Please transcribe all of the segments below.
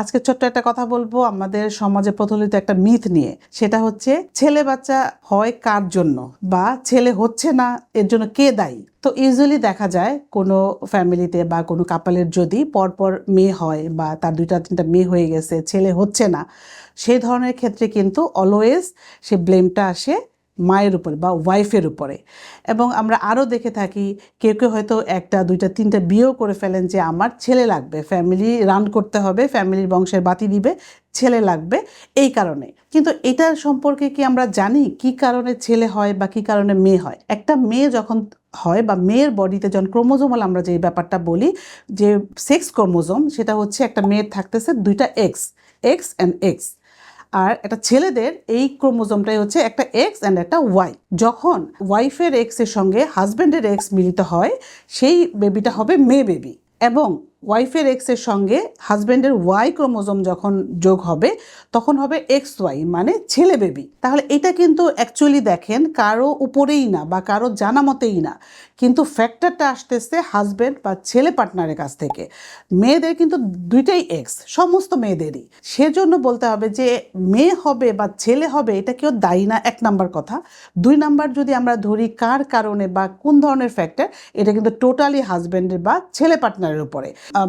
আজকে ছোট্ট একটা কথা বলব, আমাদের সমাজে প্রচলিত একটা মিথ নিয়ে। সেটা হচ্ছে, ছেলে বাচ্চা হয় কার জন্য বা ছেলে হচ্ছে না, এর জন্য কে দায়ী? তো ইউজুয়ালি দেখা যায়, কোনো ফ্যামিলিতে বা কোনো কাপালের যদি পরপর মেয়ে হয় বা তার দুইটা, তিনটা মেয়ে হয়ে গেছে, ছেলে হচ্ছে না, সেই ধরনের ক্ষেত্রে কিন্তু অলওয়েজ সে ব্লেমটা আসে মায়ের উপরে বা ওয়াইফের উপরে। এবং আমরা আরও দেখে থাকি, কেউ কেউ হয়তো একটা, দুইটা, তিনটা বিয়েও করে ফেলেন যে, আমার ছেলে লাগবে ফ্যামিলি রান করতে হবে ফ্যামিলির বংশের বাতি দিবে, ছেলে লাগবে। এই কারণে। কিন্তু এটার সম্পর্কে কি আমরা জানি কি কারণে ছেলে হয় বা কি কারণে মেয়ে হয়? একটা মেয়ে যখন হয় বা মেয়ের বডিতে যখন ক্রোমোজোমাল আমরা যে ব্যাপারটা বলি, যে সেক্স ক্রোমোজোম, সেটা হচ্ছে একটা মেয়ের থাকতেছে দুইটা এক্স এক্স অ্যান্ড এক্স আর একটা ছেলেদের এই ক্রোমোজোমটাই হচ্ছে একটা এক্স অ্যান্ড একটা ওয়াই যখন ওয়াইফের এক্সের সঙ্গে হাজব্যান্ডের এক্স মিলিত হয়, সেই বেবিটা হবে মেয়ে বেবি এবং ওয়াইফের এক্সের সঙ্গে হাজব্যান্ডের ওয়াই ক্রোমোজোম যখন যোগ হবে, তখন হবে এক্স ওয়াই মানে ছেলে বেবি। তাহলে এটা কিন্তু অ্যাকচুয়ালি দেখেন কারও উপরেই না বা কারও জানা মতেই না। কিন্তু ফ্যাক্টরটা আসতেছে হাজব্যান্ড বা ছেলে পার্টনারের কাছ থেকে। মেয়েদের কিন্তু দুইটাই এক্স, সমস্ত মেয়েদেরই। সেজন্য বলতে হবে যে মেয়ে হবে বা ছেলে হবে, এটা কেউ দায়ী না, এক নাম্বার কথা। দুই নাম্বার যদি আমরা ধরি কার কারণে বা কোন ধরনের ফ্যাক্টর এটা কিন্তু টোটালি হাজব্যান্ডের বা ছেলে পার্টনারের উপরে।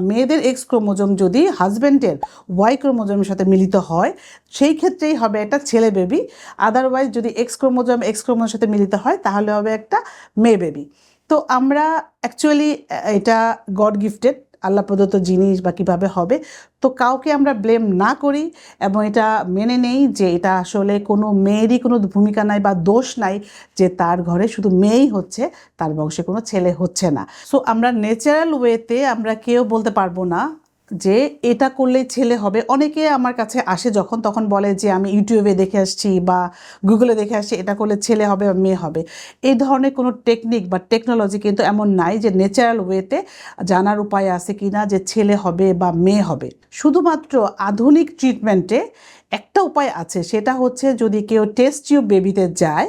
মেয়েদের এক্স ক্রোমোজোম যদি হাজব্যান্ডের ওয়াই ক্রোমোজোমের সাথে মিলিত হয়, সেই ক্ষেত্রেই হবে একটা ছেলে বেবি আদারওয়াইজ যদি এক্স ক্রোমোজোম এক্স ক্রোমোজোমের সাথে মিলিত হয়, তাহলে হবে একটা মেয়ে বেবি তো আমরা অ্যাকচুয়ালি এটা গড গিফটেড আল্লাহ প্রদত্ত জিনিস বা কীভাবে হবে, তো কাউকে আমরা ব্লেম না করি এবং এটা মেনে নেই যে এটা আসলে কোনো মেয়েরই কোনো ভূমিকা নাই বা দোষ নাই যে তার ঘরে শুধু মেয়েই হচ্ছে, তার বংশে কোনো ছেলে হচ্ছে না। সো আমরা ন্যাচারাল ওয়েতে আমরা কেউ বলতে পারব না যে এটা করলে ছেলে হবে। অনেকে আমার কাছে আসে যখন, তখন বলে যে, আমি ইউটিউবে দেখে আসছি বা গুগলে দেখে আসছি, এটা করলে ছেলে হবে বা মেয়ে হবে। এই ধরনের কোনো টেকনিক বা টেকনোলজি কিন্তু এমন নাই যে ন্যাচারাল ওয়েতে জানার উপায় আছে কি না যে ছেলে হবে বা মেয়ে হবে। শুধুমাত্র আধুনিক ট্রিটমেন্টে একটা উপায় আছে, সেটা হচ্ছে যদি কেউ টেস্ট টিউব বেবিতে যায়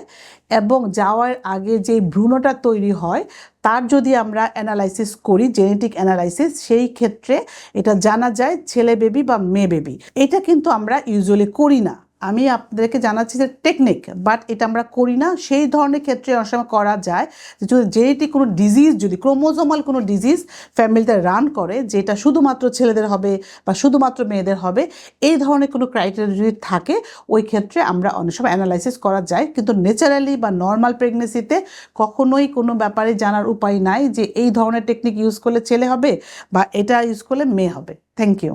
এবং যাওয়ার আগে যে ভ্রূণটা তৈরি হয়, তার যদি আমরা অ্যানালাইসিস করি জেনেটিক অ্যানালাইসিস সেই ক্ষেত্রে এটা জানা যায় ছেলে বেবি বা মেয়ে বেবি এটা কিন্তু আমরা ইউজুয়ালি করি না। আমি আপনাদেরকে জানাচ্ছি যে টেকনিক বাট এটা আমরা করি না। সেই ধরনের ক্ষেত্রে অনেক সময় করা যায় যে যদি জেনেটিক কোনো ডিজিজ যদি ক্রোমোজোমাল কোনো ডিজিজ ফ্যামিলিতে রান করে, যেটা শুধুমাত্র ছেলেদের হবে বা শুধুমাত্র মেয়েদের হবে, এই ধরনের কোনো ক্রাইটেরিয়া যদি থাকে, ওই ক্ষেত্রে আমরা অনেক সময় অ্যানালাইসিস করা যায়। কিন্তু ন্যাচারালি বা নর্মাল প্রেগনেন্সিতে কখনোই কোনো ব্যাপারে জানার উপায় নাই যে এই ধরনের টেকনিক ইউজ করলে ছেলে হবে বা এটা ইউজ করলে মেয়ে হবে। Thank you